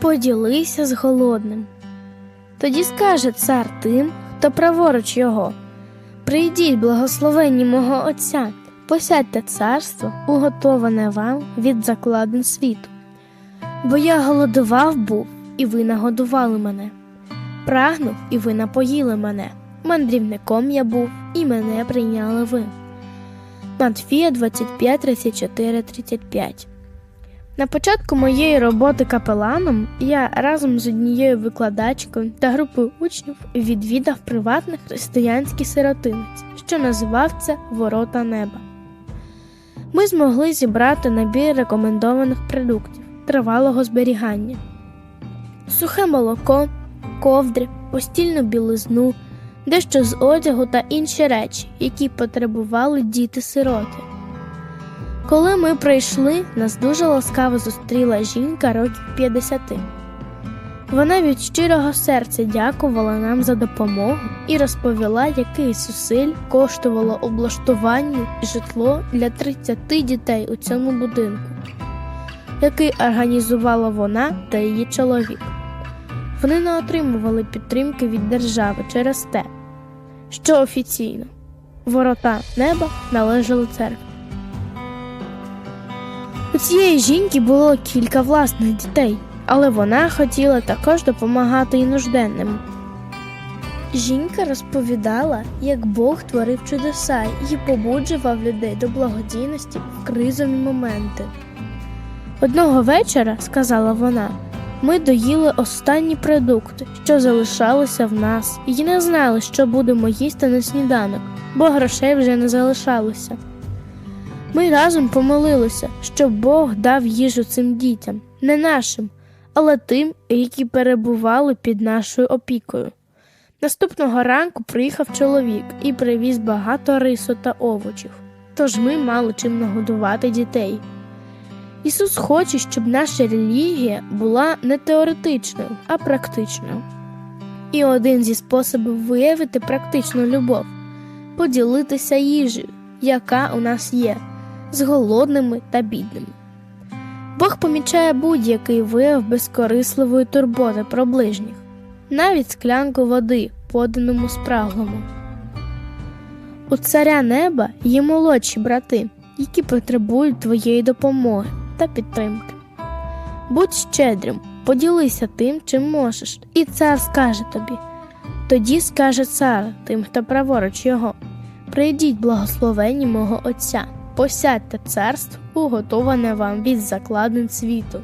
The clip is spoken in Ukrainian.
поділися з голодним. Тоді скаже цар тим, хто праворуч його. Прийдіть, благословенні мого Отця, посядьте царство, уготоване вам від закладин світу. Бо я голодував був, і ви нагодували мене, прагнув, і ви напоїли мене. Мандрівником я був, і мене прийняли ви. Матфія 25, 34, 35 на початку моєї роботи капеланом я разом з однією викладачкою та групою учнів відвідав приватний християнський сиротинець, що називав це Ворота неба. Ми змогли зібрати набір рекомендованих продуктів тривалого зберігання, сухе молоко, ковдри, постільну білизну, дещо з одягу та інші речі, які потребували діти-сироти. Коли ми прийшли, нас дуже ласкаво зустріла жінка років 50. Вона від щирого серця дякувала нам за допомогу і розповіла, який зусиль коштувало облаштування і житло для 30 дітей у цьому будинку, який організувала вона та її чоловік. Вони не отримували підтримки від держави через те, що офіційно ворота неба належали церкві. У цієї жінки було кілька власних дітей, але вона хотіла також допомагати і нужденним. Жінка розповідала, як Бог творив чудеса і побуджував людей до благодійності в кризові моменти. Одного вечора, сказала вона, ми доїли останні продукти, що залишалися в нас, і не знали, що будемо їсти на сніданок, бо грошей вже не залишалося. Ми разом помолилися, щоб Бог дав їжу цим дітям, не нашим, але тим, які перебували під нашою опікою. Наступного ранку приїхав чоловік і привіз багато рису та овочів, тож ми мали чим нагодувати дітей. Ісус хоче, щоб наша релігія була не теоретичною, а практичною. І один зі способів виявити практичну любов поділитися їжею, яка у нас є з голодними та бідними. Бог помічає будь-який вияв безкорисливої турботи про ближніх, навіть склянку води, поданому спраглому. У царя неба є молодші брати, які потребують твоєї допомоги та підтримки. Будь щедрим, поділися тим, чим можеш, і цар скаже тобі. Тоді скаже цар тим, хто праворуч його. Прийдіть, благословенні мого Отця посядьте царство, уготоване вам від закладин світу.